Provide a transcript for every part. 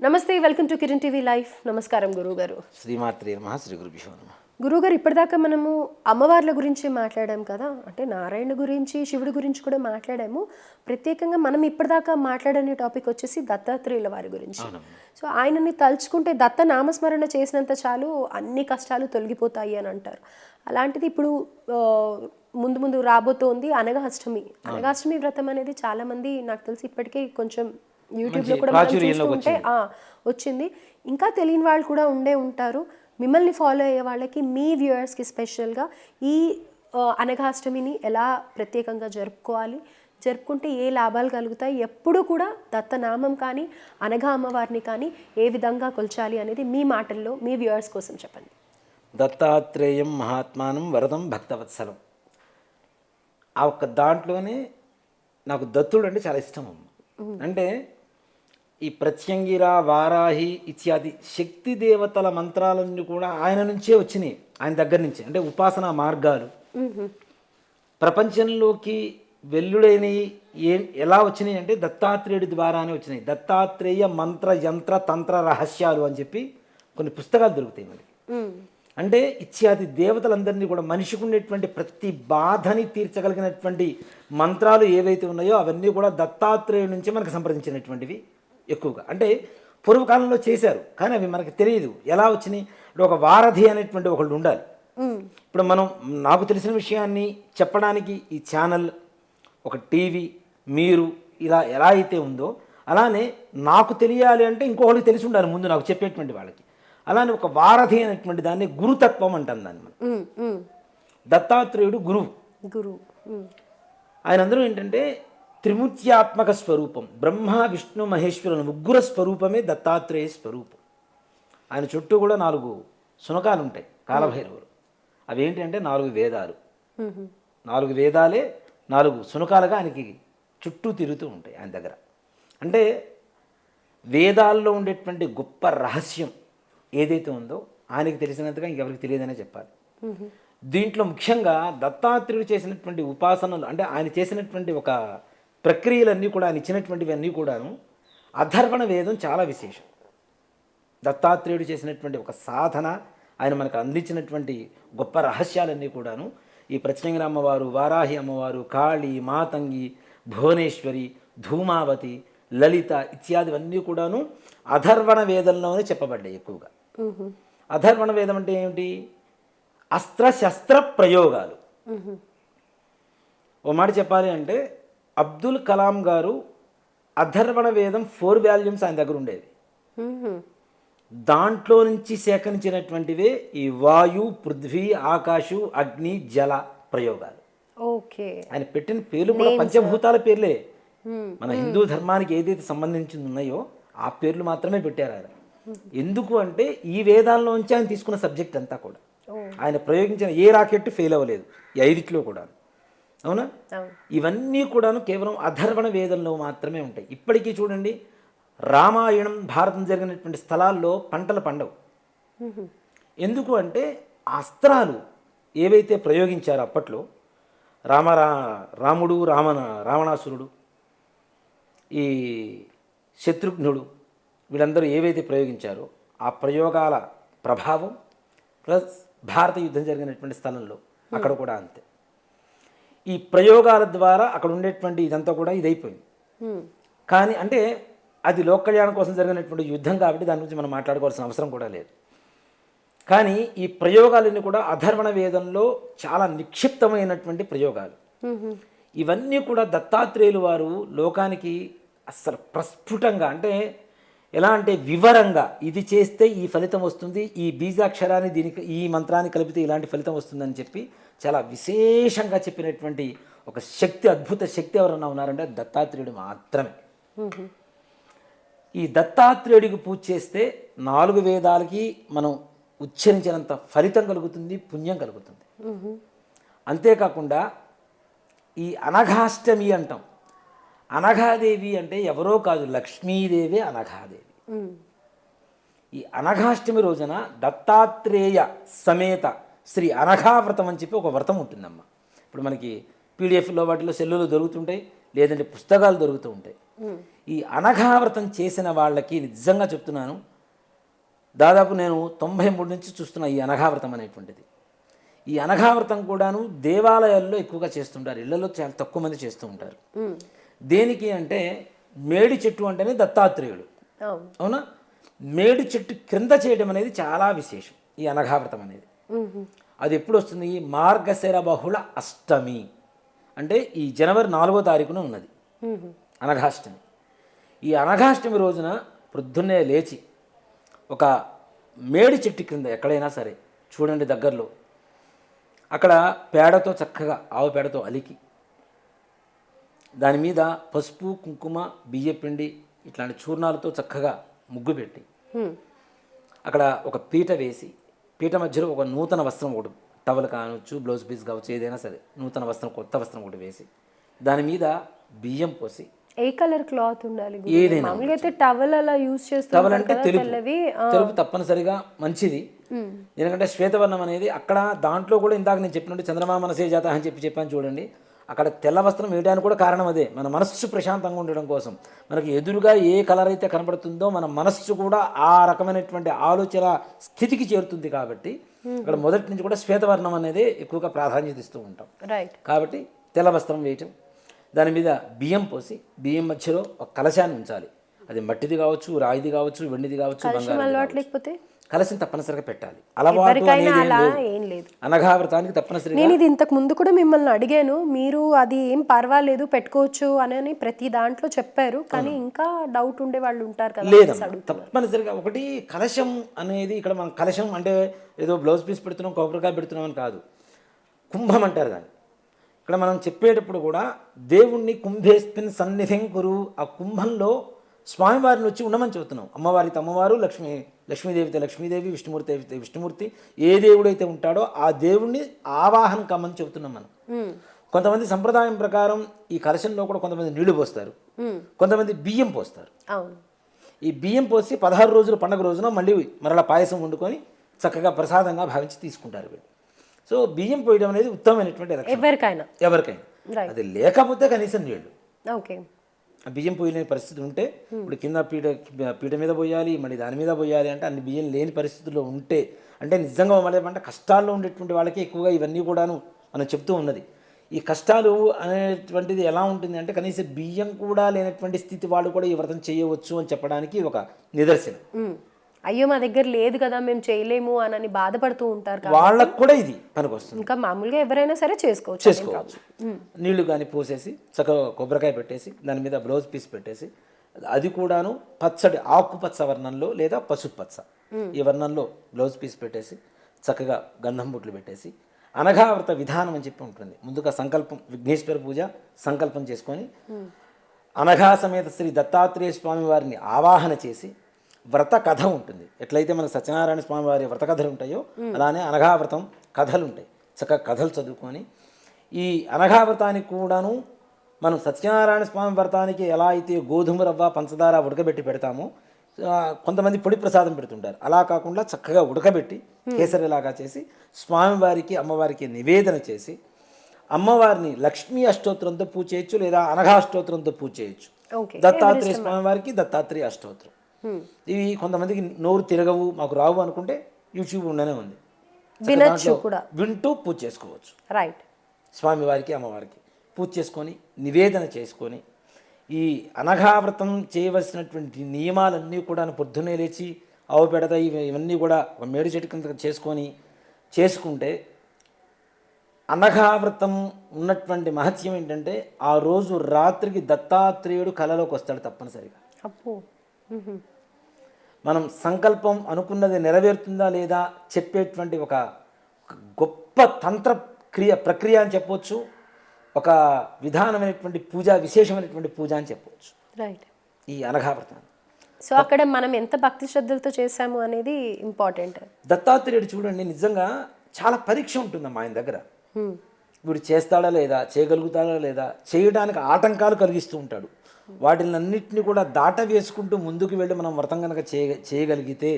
నమస్తే welcome to Kiran TV life. నమస్కారం గురువు గారు శ్రీమాత్రే నమ శ్రీ గురుభ్యో నమ. గురువుగారు ఇప్పటిదాకా మనము అమ్మవార్ల గురించి మాట్లాడాం కదా? అంటే నారాయణ గురించి శివుడి గురించి కూడా మాట్లాడాము. ప్రత్యేకంగా మనం ఇప్పటిదాకా మాట్లాడని టాపిక్ వచ్చేసి దత్తాత్రేయుల వారి గురించి. సో ఆయనని తలుచుకుంటే దత్త నామస్మరణ చేసినంత చాలు అన్ని కష్టాలు తొలగిపోతాయి అని అంటారు. అలాంటిది ఇప్పుడు ముందు ముందు రాబోతోంది అనగాష్టమి. అనగాష్టమి వ్రతం అనేది చాలా మంది నాకు తెలిసి ఇప్పటికే కొంచెం యూట్యూబ్లో కూడా మనం చూస్తుంటే ఆ, వచ్చింది. ఇంకా తెలియని వాళ్ళు కూడా ఉండే ఉంటారు. మిమ్మల్ని ఫాలో అయ్యే వాళ్ళకి మీ వ్యూయర్స్కి స్పెషల్గా ఈ అనఘాష్టమిని ఎలా ప్రత్యేకంగా జరుపుకోవాలి? జరుపుకుంటే ఏ లాభాలు కలుగుతాయి? ఎప్పుడు కూడా దత్తనామం కానీ అనఘా అమ్మవారిని కానీ ఏ విధంగా కొల్చాలి అనేది మీ మాటల్లో మీ వ్యూయర్స్ కోసం చెప్పండి. దత్తాత్రేయం మహాత్మానం వరదం భక్తవత్సలం. ఆ ఒక్క దాంట్లోనే నాకు దత్తుడు అంటే చాలా ఇష్టం అమ్మ. అంటే ఈ ప్రత్యంగిర వారాహి ఇత్యాది శక్తి దేవతల మంత్రాలన్నీ కూడా ఆయన నుంచే వచ్చినాయి ఆయన దగ్గర నుంచే. అంటే ఉపాసనా మార్గాలు. ప్రపంచంలోకి వెల్లుడైనవి ఏ ఎలా వచ్చినాయి అంటే దత్తాత్రేయుడి ద్వారానే వచ్చినాయి. దత్తాత్రేయ మంత్ర యంత్ర తంత్ర రహస్యాలు అని చెప్పి కొన్ని పుస్తకాలు దొరుకుతాయి మనకి. అంటే ఇత్యాది దేవతలందరినీ కూడా మనిషికి ఉండేటువంటి ప్రతి బాధని తీర్చగలిగినటువంటి మంత్రాలు ఏవైతే ఉన్నాయో అవన్నీ కూడా దత్తాత్రేయుడి నుంచి మనకు సంప్రదించినటువంటివి. ఎక్కువగా. అంటే పూర్వకాలంలో చేశారు కానీ అవి మనకు తెలియదు. ఎలా వచ్చినాయి? ఇప్పుడు ఒక వారధి అనేటువంటి ఒకళ్ళు ఉండాలి. ఇప్పుడు మనం నాకు తెలిసిన విషయాన్ని చెప్పడానికి ఈ ఛానల్ ఒక టీవీ మీరు ఇలా ఎలా అయితే ఉందో అలానే నాకు తెలియాలి అంటే ఇంకొకరికి తెలిసి ఉండాలి ముందు నాకు చెప్పేటువంటి వాళ్ళకి. అలానే ఒక వారధి అనేటువంటి దాన్ని గురుతత్వం అంటాం దాన్ని మనం. దత్తాత్రేయుడు గురువు. గురువు. ఆయన అందరూ ఏంటంటే త్రిమూర్త్యాత్మక స్వరూపం. బ్రహ్మ విష్ణు మహేశ్వరుల ముగ్గుర స్వరూపమే దత్తాత్రేయ స్వరూపం. ఆయన చుట్టూ కూడా నాలుగు శునకాలు ఉంటాయి కాలభైరవులు. అవేంటి అంటే నాలుగు వేదాలు. నాలుగు వేదాలే నాలుగు శునకాలుగా ఆయనకి చుట్టూ తిరుగుతూ ఉంటాయి ఆయన దగ్గర. అంటే వేదాల్లో ఉండేటువంటి గొప్ప రహస్యం ఏదైతే ఉందో ఆయనకి తెలిసినంతగా ఇంకెవరికి తెలియదనే చెప్పాలి. దీంట్లో ముఖ్యంగా దత్తాత్రేయుడు చేసినటువంటి ఉపాసనలు అంటే ఆయన చేసినటువంటి ఒక ప్రక్రియలన్నీ కూడా ఆయన ఇచ్చినటువంటివన్నీ కూడాను అధర్వణ వేదం చాలా విశేషం. దత్తాత్రేయుడు చేసినటువంటి ఒక సాధన ఆయన మనకు అందించినటువంటి గొప్ప రహస్యాలన్నీ కూడాను ఈ ప్రత్యంగిర అమ్మవారు వారాహి అమ్మవారు కాళి మాతంగి భువనేశ్వరి ధూమావతి లలిత ఇత్యాదివన్నీ కూడాను అధర్వణ వేదంలోనే చెప్పబడ్డాయి ఎక్కువగా. అధర్వణ వేదం అంటే ఏమిటి? అస్త్ర శస్త్ర ప్రయోగాలు ఓ మాట చెప్పాలి అంటే అబ్దుల్ కలాం గారు అధర్వణ వేదం ఫోర్ వాల్యూమ్స్ ఆయన దగ్గర ఉండేది. దాంట్లో నుంచి సేకరించినటువంటివే ఈ వాయు పృథ్వీ ఆకాశు అగ్ని జల ప్రయోగాలు. ఓకే. ఆయన పెట్టిన పేర్లు కూడా పంచభూతాల పేర్లే. మన హిందూ ధర్మానికి ఏదైతే సంబంధించింది ఉన్నాయో ఆ పేర్లు మాత్రమే పెట్టారు ఆయన. ఎందుకు అంటే ఈ వేదాల్లోంచి ఆయన తీసుకున్న సబ్జెక్ట్ అంతా కూడా. ఆయన ప్రయోగించిన ఏ రాకెట్ ఫెయిల్ అవ్వలేదు. ఈ ఐదిట్లో కూడా. అవునా? ఇవన్నీ కూడాను కేవలం అధర్వణ వేదంలో మాత్రమే ఉంటాయి. ఇప్పటికీ చూడండి రామాయణం భారతం జరిగినటువంటి స్థలాల్లో పంటలు పండవు. ఎందుకు అంటే అస్త్రాలు ఏవైతే ప్రయోగించారో అప్పట్లో రామరా రాముడు రావణ రావణాసురుడు ఈ శత్రుఘ్నుడు వీళ్ళందరూ ఏవైతే ప్రయోగించారో ఆ ప్రయోగాల ప్రభావం ప్లస్ భారత యుద్ధం జరిగినటువంటి స్థలంలో అక్కడ కూడా అంతే. ఈ ప్రయోగాల ద్వారా అక్కడ ఉండేటువంటి ఇదంతా కూడా ఇదైపోయింది. కానీ అంటే అది లోక కళ్యాణం కోసం జరిగినటువంటి యుద్ధం కాబట్టి దాని గురించి మనం మాట్లాడుకోవాల్సిన అవసరం కూడా లేదు. కానీ ఈ ప్రయోగాలన్నీ కూడా అధర్వణ వేదంలో చాలా నిక్షిప్తమైనటువంటి ప్రయోగాలు. ఇవన్నీ కూడా దత్తాత్రేయులు వారు లోకానికి అస్సలు ప్రస్ఫుటంగా అంటే ఎలా అంటే వివరంగా ఇది చేస్తే ఈ ఫలితం వస్తుంది ఈ బీజాక్షరాన్ని దీనికి ఈ మంత్రాన్ని కలిపితే ఇలాంటి ఫలితం వస్తుందని చెప్పి చాలా విశేషంగా చెప్పినటువంటి ఒక శక్తి అద్భుత శక్తి ఎవరన్నా ఉన్నారంటే దత్తాత్రేయుడు మాత్రమే. ఈ దత్తాత్రేయుడికి పూజ చేస్తే నాలుగు వేదాలకి మనం ఉచ్చరించినంత ఫలితం కలుగుతుంది పుణ్యం కలుగుతుంది. అంతేకాకుండా ఈ అనఘాష్టమి అంటాం. అనఘాదేవి అంటే ఎవరో కాదు లక్ష్మీదేవి అనఘాదేవి. ఈ అనఘాష్టమి రోజున దత్తాత్రేయ సమేత శ్రీ అనఘావ్రతం అని చెప్పి ఒక వ్రతం ఉంటుందమ్మా. ఇప్పుడు మనకి పీడిఎఫ్లో వాటిలో సెల్లులో దొరుకుతుంటాయి లేదంటే పుస్తకాలు దొరుకుతూ ఉంటాయి. ఈ అనఘావ్రతం చేసిన వాళ్ళకి నిజంగా చెప్తున్నాను దాదాపు నేను తొంభై మూడు నుంచి చూస్తున్నా ఈ అనఘావ్రతం అనేటువంటిది. ఈ అనఘావ్రతం కూడాను దేవాలయాల్లో ఎక్కువగా చేస్తుంటారు ఇళ్ళలో చాలా తక్కువ మంది చేస్తూ ఉంటారు. దేనికి అంటే మేడి చెట్టు అంటేనే దత్తాత్రేయుడు. అవును. మేడి చెట్టు క్రింద చేయడం అనేది చాలా విశేషం ఈ అనఘావ్రతం అనేది. అది ఎప్పుడు వస్తుంది? ఈ మార్గశిర బహుళ అష్టమి. అంటే ఈ జనవరి నాలుగో తారీఖున ఉన్నది. అనఘాష్టమి. ఈ అనఘాష్టమి రోజున ప్రొద్దున్నే లేచి ఒక మేడి చెట్టు క్రింద ఎక్కడైనా సరే చూడండి దగ్గరలో అక్కడ పేడతో చక్కగా ఆవు పేడతో అలికి దాని మీద పసుపు కుంకుమ బియ్యపిండి ఇట్లాంటి చూర్ణాలతో చక్కగా ముగ్గు పెట్టి. అక్కడ ఒక పీట వేసి పీట మధ్యలో ఒక నూతన వస్త్రం ఒకటి టవల్ కావచ్చు బ్లౌజ్ పీస్ కావచ్చు ఏదైనా సరే నూతన వస్త్రం కొత్త వస్త్రం ఒకటి వేసి దాని మీద బియ్యం పోసి ఏ కలర్ క్లాత్ ఉండాలి? ఏదైనా అయితే టవల్ అలా యూజ్ టవల్ చేస్తాం అంటే తెలుపు తప్పనిసరిగా మంచిది. ఎందుకంటే శ్వేతవర్ణం అనేది అక్కడ దాంట్లో కూడా ఇందాక నేను చెప్పినట్టు చంద్రమా మనసే జాత అని చెప్పి చెప్పాను చూడండి అక్కడ తెల్ల వస్త్రం వేయడానికి కూడా కారణం అదే. మన మనస్సు ప్రశాంతంగా ఉండడం కోసం. మనకి ఎదురుగా ఏ కలర్ అయితే కనబడుతుందో మన మనస్సు కూడా ఆ రకమైనటువంటి ఆలోచన స్థితికి చేరుతుంది కాబట్టి అక్కడ మొదటి నుంచి కూడా శ్వేతవర్ణం అనేది ఎక్కువగా ప్రాధాన్యత ఇస్తూ ఉంటాం. రైట్ కాబట్టి తెల్ల వస్త్రం వేయటం దాని మీద బియ్యం పోసి బియ్యం మధ్యలో ఒక కలశాన్ని ఉంచాలి. అది మట్టిది కావచ్చు రాయిది కావచ్చు వెండిది కావచ్చు బంగారం కలశం తప్పనిసరిగా పెట్టాలి. అలవాటు లేదు. లేదు. అనఘావ్రతానికి తప్పనిసరిగా నేను ఇది ఇంతకు ముందు కూడా మిమ్మల్ని అడిగాను. మీరు అది ఏం పర్వాలేదు పెట్టుకోవచ్చు అని ప్రతి దాంట్లో చెప్పారు. కానీ ఇంకా డౌట్ ఉండే వాళ్ళు ఉంటారు కదా లేదమ్మా. తప్పనిసరిగా ఒకటి కలశం అనేది ఇక్కడ మనం కలశం అంటే ఏదో బ్లౌజ్ పీస్ పెడుతున్నాం కొబ్బరికాయ పెడుతున్నాం అని కాదు. కుంభం అంటారు దాన్ని. ఇక్కడ మనం చెప్పేటప్పుడు కూడా దేవుణ్ణి కుంభేస్మిన్ సన్నిధిం కురు. ఆ కుంభంలో స్వామివారిని వచ్చి ఉండమని చెబుతున్నాం. అమ్మవారితో అమ్మవారు లక్ష్మీ లక్ష్మీదేవితో లక్ష్మీదేవి విష్ణుమూర్తి అయితే విష్ణుమూర్తి. ఏ దేవుడైతే ఉంటాడో ఆ దేవుణ్ణి ఆవాహన కమ్మని చెబుతున్నాం మనం. కొంతమంది సంప్రదాయం ప్రకారం ఈ కలశంలో కూడా కొంతమంది నీళ్ళు పోస్తారు. కొంతమంది బియ్యం పోస్తారు. అవును. ఈ బియ్యం పోసి పదహారు రోజుల పండగ రోజున మళ్ళీ మరలా పాయసం వండుకొని చక్కగా ప్రసాదంగా భావించి తీసుకుంటారు వీళ్ళు. సో బియ్యం పోయడం అనేది ఉత్తమమైనటువంటి ఎవరికైనా. ఎవరికైనా. అది లేకపోతే కనీసం నీళ్ళు ఓకే బియ్యం పోయలేని పరిస్థితి ఉంటే ఇప్పుడు కింద పీట పీట మీద పోయాలి మళ్ళీ దాని మీద పోయాలి అంటే అన్ని బియ్యం లేని పరిస్థితుల్లో ఉంటే అంటే నిజంగా మళ్ళీ అంటే కష్టాల్లో ఉండేటువంటి వాళ్ళకి ఎక్కువగా ఇవన్నీ కూడాను మనం చెప్తూ ఉన్నది. ఈ కష్టాలు అనేటువంటిది ఎలా ఉంటుంది అంటే కనీసం బియ్యం కూడా లేనటువంటి స్థితి వాళ్ళు కూడా ఈ వ్రతం చేయవచ్చు అని చెప్పడానికి ఒక నిదర్శనం. అయ్యో మా దగ్గర లేదు కదా మేము చేయలేము అని బాధపడుతూ ఉంటారు వాళ్ళకు కూడా ఇది పనికొస్తుంది. ఇంకా మామూలుగా ఎవరైనా సరే చేసుకోవచ్చు చేసుకోవచ్చు. నీళ్ళు కానీ పోసేసి చక్కగా కొబ్బరికాయ పెట్టేసి దాని మీద బ్లౌజ్ పీస్ పెట్టేసి అది కూడాను పచ్చడి ఆకుపచ్చ వర్ణంలో లేదా పసుపు పచ్చ. ఈ వర్ణంలో బ్లౌజ్ పీస్ పెట్టేసి చక్కగా గంధం బుట్లు పెట్టేసి అనఘావ్రత విధానం అని చెప్పి ఉంటుంది. ముందుగా సంకల్పం విఘ్నేశ్వర పూజ సంకల్పం చేసుకొని అనఘా సమేత శ్రీ దత్తాత్రేయ స్వామి వారిని ఆవాహన చేసి వ్రత కథ ఉంటుంది. ఎట్లయితే మన సత్యనారాయణ స్వామి వారి వ్రత కథలు ఉంటాయో అలానే అనఘావ్రతం కథలు ఉంటాయి. చక్కగా కథలు చదువుకొని ఈ అనఘావ్రతానికి కూడాను మనం సత్యనారాయణ స్వామి వ్రతానికి ఎలా అయితే గోధుమ రవ్వ పంచదార ఉడకబెట్టి పెడతామో కొంతమంది పొడి ప్రసాదం పెడుతుంటారు. అలా కాకుండా చక్కగా ఉడకబెట్టి కేసరిలాగా చేసి స్వామివారికి అమ్మవారికి నివేదన చేసి అమ్మవారిని లక్ష్మీ అష్టోత్తరంతో పూజ చేయొచ్చు లేదా అనఘాష్టోత్తరంతో పూజ చేయొచ్చు. దత్తాత్రేయ స్వామి వారికి దత్తాత్రేయ అష్టోత్తరం. ఇవి కొంతమందికి నోరు తిరగవు మాకు రావు అనుకుంటే యూట్యూబ్ ఉండనే ఉంది. వినొచ్చు కూడా. వింటూ పూజ చేసుకోవచ్చు. రైట్ స్వామివారికి అమ్మవారికి పూజ చేసుకొని నివేదన చేసుకొని ఈ అనఘావ్రతం చేయవలసినటువంటి నియమాలన్నీ కూడా పొద్దున్నే లేచి ఆవు పెడత ఇవి ఇవన్నీ కూడా ఒక మేడి చెట్టు కింద చేసుకొని చేసుకుంటే అనఘావ్రతం ఉన్నటువంటి మహత్యం ఏంటంటే ఆ రోజు రాత్రికి దత్తాత్రేయుడు కలలోకి వస్తాడు తప్పనిసరిగా. అప్పు. మనం సంకల్పం అనుకున్నది నెరవేరుతుందా లేదా చెప్పేటువంటి ఒక గొప్ప తంత్ర క్రియ ప్రక్రియ అని చెప్పవచ్చు ఒక విధానమైనటువంటి పూజ విశేషమైనటువంటి పూజ అని చెప్పవచ్చు రైట్ ఈ అనఘావ్రతాన్ని సో అక్కడ మనం ఎంత భక్తి శ్రద్ధలతో చేసాము అనేది ఇంపార్టెంట్ దత్తాత్రేయుడు చూడండి నిజంగా చాలా పరీక్ష ఉంటుందమ్మా ఆయన దగ్గర. వీడు చేస్తాడా లేదా చేయగలుగుతాడా లేదా చేయడానికి ఆటంకాలు కలిగిస్తూ ఉంటాడు. వాటిని అన్నింటినీ కూడా దాట వేసుకుంటూ ముందుకు వెళ్ళి మనం వ్రతం కనుక చేయ చేయగలిగితే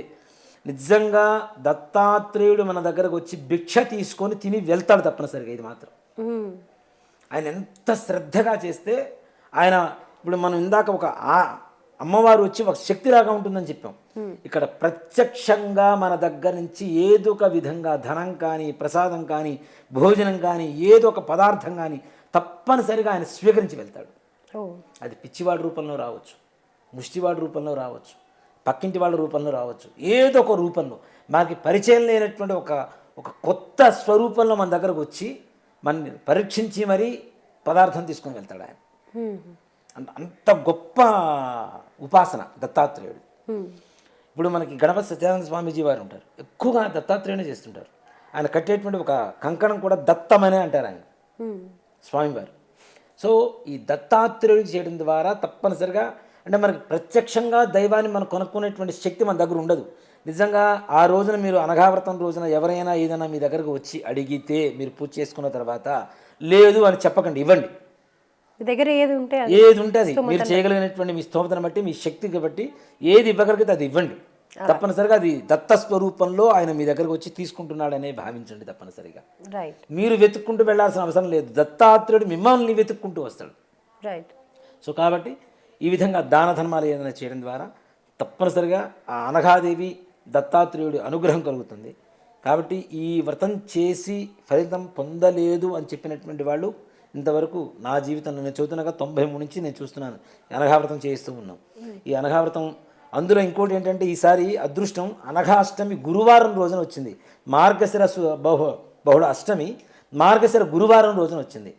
నిజంగా దత్తాత్రేయుడు మన దగ్గరకు వచ్చి భిక్ష తీసుకొని తిని వెళ్తాడు తప్పనిసరిగా ఇది మాత్రం. ఆయన ఎంత శ్రద్ధగా చేస్తే ఆయన ఇప్పుడు మనం ఇందాక ఒక ఆ- అమ్మవారు వచ్చి ఒక శక్తిలాగా ఉంటుందని చెప్పాం. ఇక్కడ ప్రత్యక్షంగా మన దగ్గర నుంచి ఏదో ఒక విధంగా ధనం కానీ ప్రసాదం కానీ భోజనం కానీ ఏదో ఒక పదార్థం కానీ తప్పనిసరిగా ఆయన స్వీకరించి వెళ్తాడు. అది పిచ్చివాడి రూపంలో రావచ్చు ముష్టివాడి రూపంలో రావచ్చు పక్కింటి వాళ్ళ రూపంలో రావచ్చు ఏదో ఒక రూపంలో. మనకి పరిచయం లేనటువంటి ఒక ఒక కొత్త స్వరూపంలో మన దగ్గరకు వచ్చి మనని పరీక్షించి మరీ పదార్థం తీసుకొని వెళ్తాడు ఆయన. అంత గొప్ప ఉపాసన దత్తాత్రేయుడు. ఇప్పుడు మనకి గణపతి సత్యానంద స్వామీజీ వారు ఉంటారు. ఎక్కువగా దత్తాత్రేయునే చేస్తుంటారు. ఆయన కట్టేటువంటి ఒక కంకణం కూడా దత్తమనే అంటారు ఆయన. స్వామివారు. సో ఈ దత్తాత్రేయుడికి చేయడం ద్వారా తప్పనిసరిగా అంటే మనకి ప్రత్యక్షంగా దైవాన్ని మనం కొనుక్కునేటువంటి శక్తి మన దగ్గర ఉండదు. నిజంగా ఆ రోజున మీరు అనఘావ్రతం రోజున ఎవరైనా ఏదైనా మీ దగ్గరకు వచ్చి అడిగితే మీరు పూజ చేసుకున్న తర్వాత లేదు అని చెప్పకండి ఇవ్వండి. దగ్గర ఏది ఉంటే అది ఏది ఉంటుంది మీరు చేయగలిగినటువంటి మీ స్తోమతను బట్టి మీ శక్తికి బట్టి ఏది ఇవ్వగలిగితే అది ఇవ్వండి. తప్పనిసరిగా అది దత్త స్వరూపంలో ఆయన మీ దగ్గరకు వచ్చి తీసుకుంటున్నాడనే భావించండి తప్పనిసరిగా. రైట్ మీరు వెతుక్కుంటూ వెళ్ళాల్సిన అవసరం లేదు. దత్తాత్రేయుడు మిమ్మల్ని వెతుక్కుంటూ వస్తాడు. రైట్ సో కాబట్టి ఈ విధంగా దాన ధర్మాలు ఏదైనా చేయడం ద్వారా తప్పనిసరిగా ఆ అనఘాదేవి దత్తాత్రేయుడి అనుగ్రహం కలుగుతుంది. కాబట్టి ఈ వ్రతం చేసి ఫలితం పొందలేదు అని చెప్పినటువంటి వాళ్ళు ఇంతవరకు నా జీవితంలో నేను చదువుతున్నాగా తొంభై మూడు నుంచి నేను చూస్తున్నాను. అనఘావ్రతం చేస్తూ ఉన్నాం. ఈ అనఘావ్రతం అందులో ఇంకోటి ఏంటంటే ఈసారి అదృష్టం అనఘాష్టమి గురువారం రోజున వచ్చింది. మార్గశిర బహు బహుళ అష్టమి. మార్గశిర గురువారం రోజున వచ్చింది.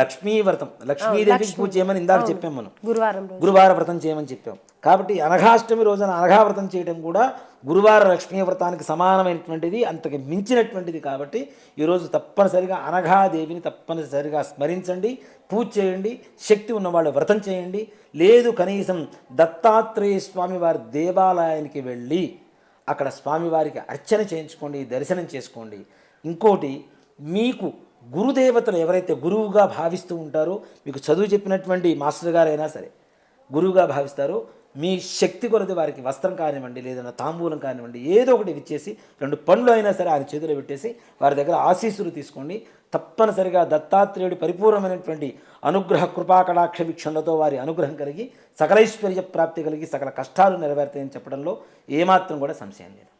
లక్ష్మీ వ్రతం లక్ష్మీదేవికి పూజ చేయమని ఇందాక చెప్పాం మనం. గురువారం గురువార వ్రతం చేయమని చెప్పాం. కాబట్టి అనఘాష్టమి రోజున అనఘా వ్రతం చేయడం కూడా గురువార లక్ష్మీ వ్రతానికి సమానమైనటువంటిది అంతకు మించినటువంటిది కాబట్టి ఈరోజు తప్పనిసరిగా అనఘాదేవిని తప్పనిసరిగా స్మరించండి పూజ చేయండి శక్తి ఉన్నవాళ్ళు వ్రతం చేయండి. లేదు కనీసం దత్తాత్రేయ స్వామి వారి దేవాలయానికి వెళ్ళి అక్కడ స్వామివారికి అర్చన చేయించుకోండి దర్శనం చేసుకోండి. ఇంకోటి మీకు గురుదేవతలు ఎవరైతే గురువుగా భావిస్తూ ఉంటారో మీకు చదువు చెప్పినటువంటి మాస్టర్ గారైనా సరే గురువుగా భావిస్తారో మీ శక్తి కొలది వారికి వస్త్రం కానివ్వండి లేదన్నా తాంబూలం కానివ్వండి ఏదో ఒకటి ఇచ్చేసి రెండు పండ్లు అయినా సరే ఆయన చేతిలో పెట్టేసి వారి దగ్గర ఆశీస్సులు తీసుకోండి. తప్పనిసరిగా దత్తాత్రేయుడి పరిపూర్ణమైనటువంటి అనుగ్రహ కృపాకటాక్ష వీక్షణలతో వారి అనుగ్రహం కలిగి సకలైశ్వర్య ప్రాప్తి కలిగి సకల కష్టాలు నెరవేరుతాయని చెప్పడంలో ఏమాత్రం కూడా సంశయం లేదు.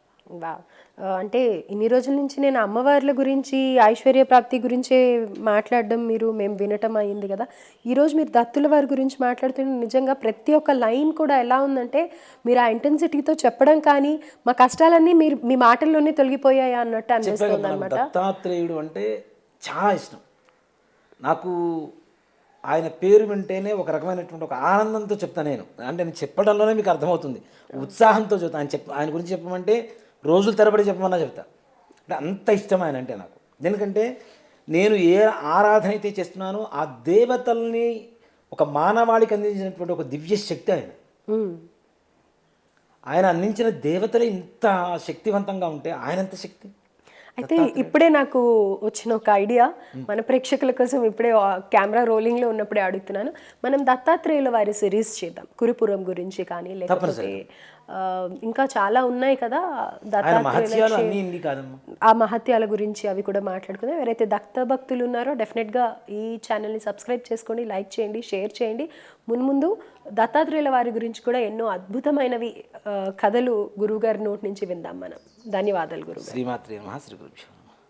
అంటే ఇన్ని రోజుల నుంచి నేను అమ్మవార్ల గురించి ఐశ్వర్య ప్రాప్తి గురించే మాట్లాడడం మీరు మేము వినటం అయింది కదా. ఈరోజు మీరు దత్తుల వారి గురించి మాట్లాడుతుంటే నిజంగా ప్రతి ఒక్క లైన్ కూడా ఎలా ఉందంటే మీరు ఆ ఇంటెన్సిటీతో చెప్పడం కానీ మా కష్టాలన్నీ మీరు మీ మాటల్లోనే తొలగిపోయాయా అన్నట్టు అనిపిస్తుంది అనమాట దత్తాత్రేయుడు అంటే చాలా ఇష్టం. నాకు ఆయన పేరు వింటేనే ఒక రకమైనటువంటి ఒక ఆనందంతో చెప్తాను నేను. అంటే నేను చెప్పడంలోనే మీకు అర్థమవుతుంది. ఉత్సాహంతో చెప్తాను. ఆయన చెప్ ఆయన గురించి చెప్పమంటే రోజులు తరబడి చెప్పమన్నా చెప్తా. అంటే అంత ఇష్టం ఆయన అంటే నాకు. ఎందుకంటే నేను ఏ ఆరాధన అయితే చేస్తున్నానో ఆ దేవతల్ని ఒక మానవాళికి అందించినటువంటి ఒక దివ్య శక్తి ఆయన. ఆయన అందించిన దేవతలే ఇంత శక్తివంతంగా ఉంటే ఆయన ఎంత శక్తి? అయితే ఇప్పుడే నాకు వచ్చిన ఒక ఐడియా. మన ప్రేక్షకుల కోసం ఇప్పుడే కెమెరా రోలింగ్లో ఉన్నప్పుడే అడుగుతున్నాను. మనం దత్తాత్రేయుల వారి సిరీస్ చేద్దాం. కురుపురం గురించి కానీ లేకపోతే ఇంకా చాలా ఉన్నాయి కదా ఆ మహత్యాల గురించి అవి కూడా మాట్లాడుకుందాం. ఎవరైతే దత్త భక్తులు ఉన్నారో డెఫినెట్గా ఈ ఛానల్ని సబ్స్క్రైబ్ చేసుకోండి లైక్ చేయండి షేర్ చేయండి. మున్ముందు దత్తాత్రేయుల వారి గురించి కూడా ఎన్నో అద్భుతమైనవి కథలు గురువుగారి నోటి నుంచి విందాం మనం. ధన్యవాదాలు గురువు శ్రీమాత్రి శ్రీ గురు